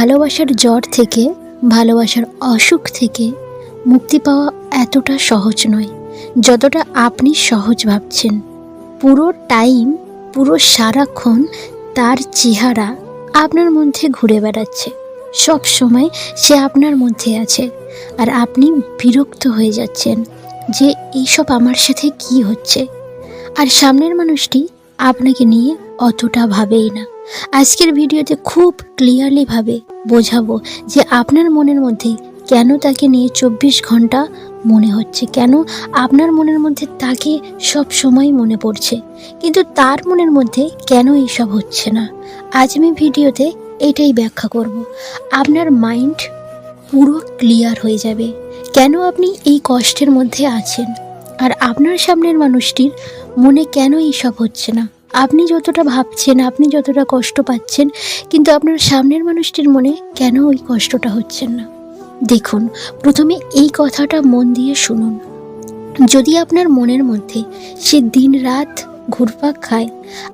ভালোবাসার জ্বর থেকে, ভালোবাসার অসুখ থেকে মুক্তি পাওয়া এতটা সহজ নয়, যতটা আপনি সহজ ভাবছেন। পুরো টাইম, পুরো সারাক্ষণ তার চেহারা আপনার মধ্যে ঘুরে বেড়াচ্ছে। সব সময় সে আপনার মধ্যে আছে আর আপনি বিরক্ত হয়ে যাচ্ছেন যে, এইসব আমার সাথে কি হচ্ছে? আর সামনের মানুষটি আপনাকে নিয়ে অতটা ভাবেই না। আজকের ভিডিওতে খুব ক্লিয়ারলি ভাবে বোঝাবো যে আপনার মনের মধ্যে কেন তাকে নিয়ে চব্বিশ ঘণ্টা মনে হচ্ছে, কেন আপনার মনের মধ্যে তাকে সব সময় মনে পড়ছে, কিন্তু তার মনের মধ্যে কেন এইসব হচ্ছে না? আজ আমি ভিডিওতে এটাই ব্যাখ্যা করব। আপনার মাইন্ড পুরো ক্লিয়ার হয়ে যাবে। কেন আপনি এই কষ্টের মধ্যে আছেন? আর আপনার সামনের মানুষটির মনে কেন এইসব হচ্ছে না? আপনি যতটা ভাবছেন, আপনি যতটা কষ্ট পাচ্ছেন, কিন্তু আপনার সামনের মানুষটির মনে কেন ওই কষ্টটা হচ্ছেন না? দেখুন, প্রথমে এই কথাটা মন দিয়ে শুনুন। যদি আপনার মনের মধ্যে সে দিন রাত ঘুরপাক খায়,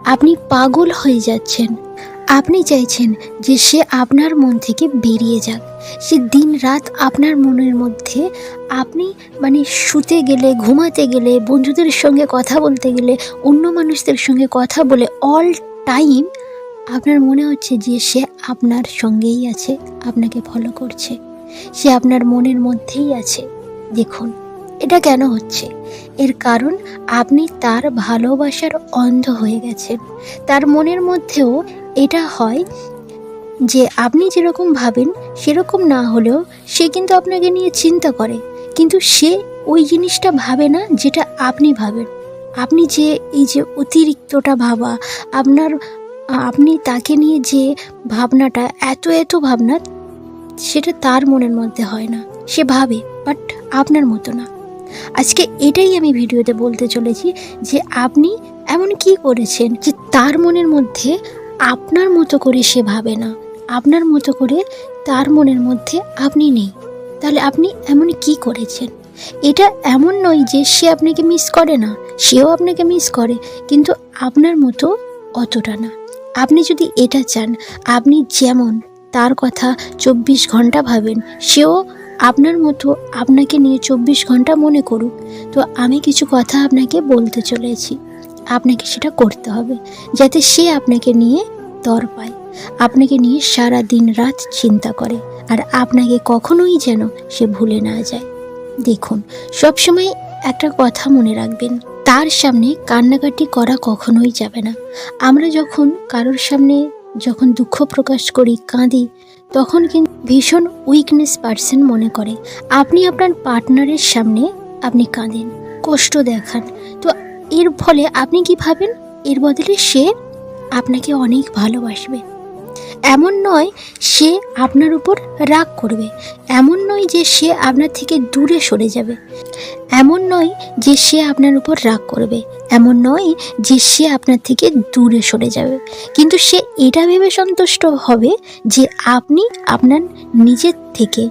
আপনি পাগল হয়ে যাচ্ছেন। আপনি চাইছেন যে সে আপনার মন থেকে বেরিয়ে যাক। সে দিন রাত আপনার মনের মধ্যে আপনি মানে শুতে গেলে, ঘুমাতে গেলে, বন্ধুদের সঙ্গে কথা বলতে গেলে, অন্য মানুষদের সঙ্গে কথা বলে অল টাইম আপনার মনে হচ্ছে যে সে আপনার সঙ্গেই আছে, আপনাকে ফলো করছে। সে আপনার মনের মধ্যেই আছে। দেখুন, এটা কেন হচ্ছে? এর কারণ, আপনি তার ভালোবাসার অন্ধ হয়ে গেছেন। তার মনের মধ্যেও এটা হয় যে আপনি যেরকম ভাবেন, সেরকম না হলেও সে কিন্তু আপনাকে নিয়ে চিন্তা করে। কিন্তু সে ওই জিনিসটা ভাবে না যেটা আপনি ভাবেন। আপনি যে এই যে অতিরিক্তটা ভাবা, আপনার, আপনি তাকে নিয়ে যে ভাবনাটা, এত এত ভাবনা, সেটা তার মনের মধ্যে হয় না। সে ভাবে বাট আপনার মতো না। আজকে এটাই আমি ভিডিওতে বলতে চলেছি যে আপনি এমন কি করেছেন যে তার মনের মধ্যে আপনার মতো করে সে ভাবে না। আপনার মতো করে তার মনের মধ্যে আপনি নেই। তাহলে আপনি এমন কি করেছেন? এটা এমন নয় যে সে আপনাকে মিস করে না, সেও আপনাকে মিস করে, কিন্তু আপনার মতো অতটা না। আপনি যদি এটা চান, আপনি যেমন তার কথা চব্বিশ ঘণ্টা ভাবেন, সেও আপনার মতো আপনাকে নিয়ে চব্বিশ ঘণ্টা মনে করুক। তো আমি কিছু কথা আপনাকে বলতে চলেছি। আপনাকে সেটা করতে হবে, যাতে সে আপনাকে নিয়ে তর পায়। আপনাকে নিয়ে সারা দিন রাত চিন্তা করে, আর আপনাকে কখনোই যেন সে ভুলে না যায়। দেখুন, সবসময় একটা কথা মনে রাখবেন, তার সামনে কান্নাকাটি করা কখনোই যাবে না। আমরা যখন কারোর সামনে যখন দুঃখ প্রকাশ করি, কাঁদি, তখন কিন্তু ভীষণ উইকনেস পার্সন মনে করে। আপনি আপনার পার্টনারের সামনে আপনি কাঁদেন, কষ্ট দেখান। তো এর ফলে আপনি কি ভাবেন? এর বদলে সে আপনাকে অনেক ভালোবাসবে। এমন নয় সে আপনার উপর রাগ করবে। এমন নয় যে সে আপনার থেকে দূরে সরে যাবে। এমন নয় যে সে আপনার উপর রাগ করবে। এমন নয় যে সে আপনার থেকে দূরে সরে যাবে। কিন্তু সে এটা ভেবে সন্তুষ্ট হবে যে আপনি আপনার নিজের থেকে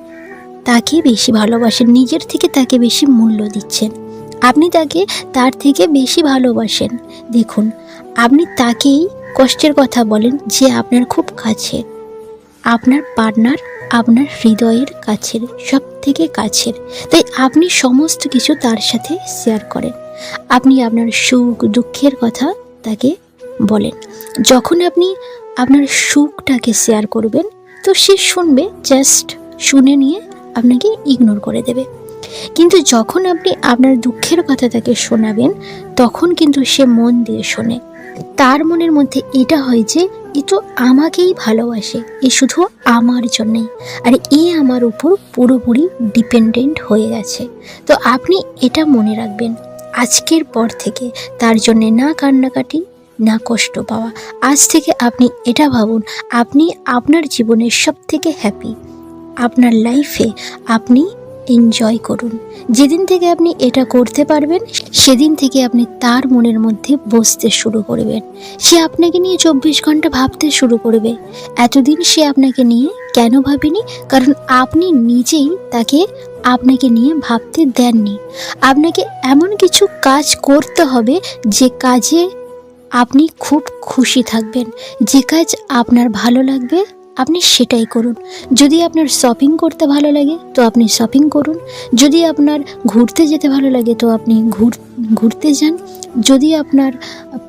তাকে বেশি ভালোবাসেন, নিজের থেকে তাকে বেশি মূল্য দিচ্ছেন। আপনি তাকে তার থেকে বেশি ভালোবাসেন। দেখুন, আপনি তাকেই কষ্টের কথা বলেন যে আপনার খুব কাছের আপনার পার্টনার আপনার হৃদয়ের কাছের সব থেকে কাছের। তাই আপনি সমস্ত কিছু তার সাথে শেয়ার করেন। আপনি আপনার সুখ, দুঃখের কথা তাকে বলেন। যখন আপনি আপনার সুখটাকে শেয়ার করবেন, তো সে শুনবে জাস্ট শুনে নিয়ে আপনাকে ইগনোর করে দেবে। কিন্তু যখন আপনি আপনার দুঃখের কথা তাকে শোনাবেন, তখন কিন্তু সে মন দিয়ে শোনে। তার মনের মধ্যে এটা হয় যে, এ তো আমাকেই ভালোবাসে, এ শুধু আমার জন্যেই। আর এ আমার উপর পুরোপুরি ডিপেন্ডেন্ট হয়ে গেছে তো আপনি এটা মনে রাখবেন, আজকের পর থেকে তার জন্যে না কান্নাকাটি, না কষ্ট পাওয়া। আজ থেকে আপনি এটা ভাবুন, আপনি আপনার জীবনের সব থেকে হ্যাপি আপনার লাইফে আপনি এনজয় করুন। যেদিন থেকে আপনি এটা করতে পারবেন, সেদিন থেকে আপনি তার মনের মধ্যে বসতে শুরু করবেন। সে আপনাকে নিয়ে চব্বিশ ঘণ্টা ভাবতে শুরু করবে। এতদিন সে আপনাকে নিয়ে কেন ভাবেনি? কারণ আপনি নিজেই তাকে আপনাকে নিয়ে ভাবতে দেননি। আপনাকে এমন কিছু কাজ করতে হবে, যে কাজে আপনি খুব খুশি থাকবেন। যে কাজ আপনার ভালো লাগবে আপনি সেটাই করুন। যদি আপনার শপিং করতে ভালো লাগে, তো আপনি শপিং করুন। যদি আপনার ঘুরতে যেতে ভালো লাগে, তো আপনি ঘুর, ঘুরতে যান। যদি আপনার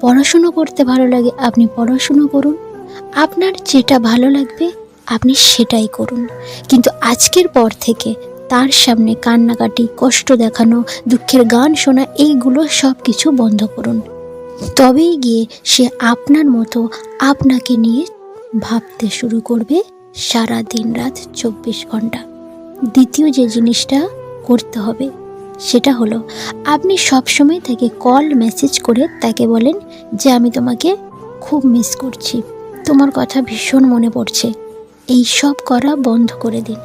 পড়াশুনো করতে ভালো লাগে, আপনি পড়াশুনো করুন। আপনার যেটা ভালো লাগবে, আপনি সেটাই করুন। কিন্তু আজকের পর থেকে তার সামনে কান্নাকাটি, কষ্ট দেখানো, দুঃখের গান শোনা, এইগুলো সব কিছু বন্ধ করুন। তবেই গিয়ে সে আপনার মতো আপনাকে নিয়ে ভাবতে শুরু করবে সারা দিন রাত চব্বিশ ঘণ্টা। দ্বিতীয় যে জিনিসটা করতে হবে, সেটা হলো আপনি সবসময় তাকে কল মেসেজ করে তাকে বলেন যে আমি তোমাকে খুব মিস করছি। তোমার কথা ভীষণ মনে পড়ছে। এই সব করা বন্ধ করে দিন।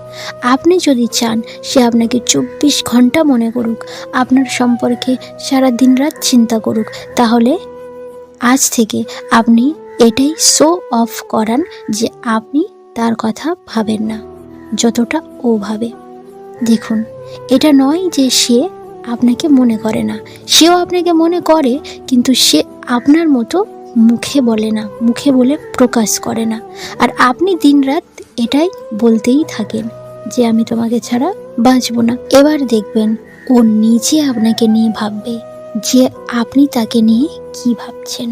আপনি যদি চান সে আপনাকে চব্বিশ ঘণ্টা মনে করুক, আপনার সম্পর্কে সারা দিন রাত চিন্তা করুক, তাহলে আজ থেকে আপনি এটাই শো অফ করান যে আপনি তার কথা ভাবেন না, যতটা ও ভাবে। দেখুন, এটা নয় যে সে আপনাকে মনে করে না। সেও আপনাকে মনে করে, কিন্তু সে আপনার মতো মুখে বলে না, মুখে বলে প্রকাশ করে না। আর আপনি দিনরাত এটাই বলতেই থাকেন যে আমি তোমাকে ছাড়া বাঁচব না। এবার দেখবেন, ও নিজে আপনাকে নিয়ে ভাববে যে আপনি তাকে নিয়ে কি ভাবছেন।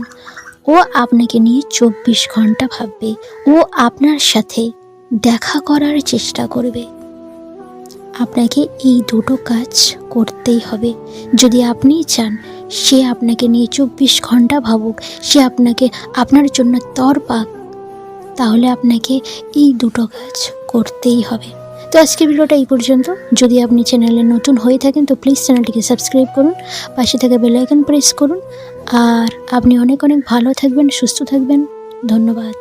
ও আপনাকে নিয়ে চব্বিশ ঘণ্টা ভাববে। ও আপনার সাথে দেখা করার চেষ্টা করবে। আপনাকে এই দুটো কাজ করতেই হবে। যদি আপনি চান, সে আপনাকে নিয়ে চব্বিশ ঘণ্টা ভাবুক, সে আপনাকে আপনার জন্য তর পাক তাহলে আপনাকে এই দুটো কাজ করতেই হবে। তো আজকে ভিডিওটা এই পর্যন্ত। যদি আপনি চ্যানেলে নতুন হয়ে থাকেন, তো প্লিজ চ্যানেলটিকে সাবস্ক্রাইব করুন, পাশে থাকা বেলাইকন প্রেস করুন। আর আপনি অনেক অনেক ভালো থাকবেন, সুস্থ থাকবেন। ধন্যবাদ।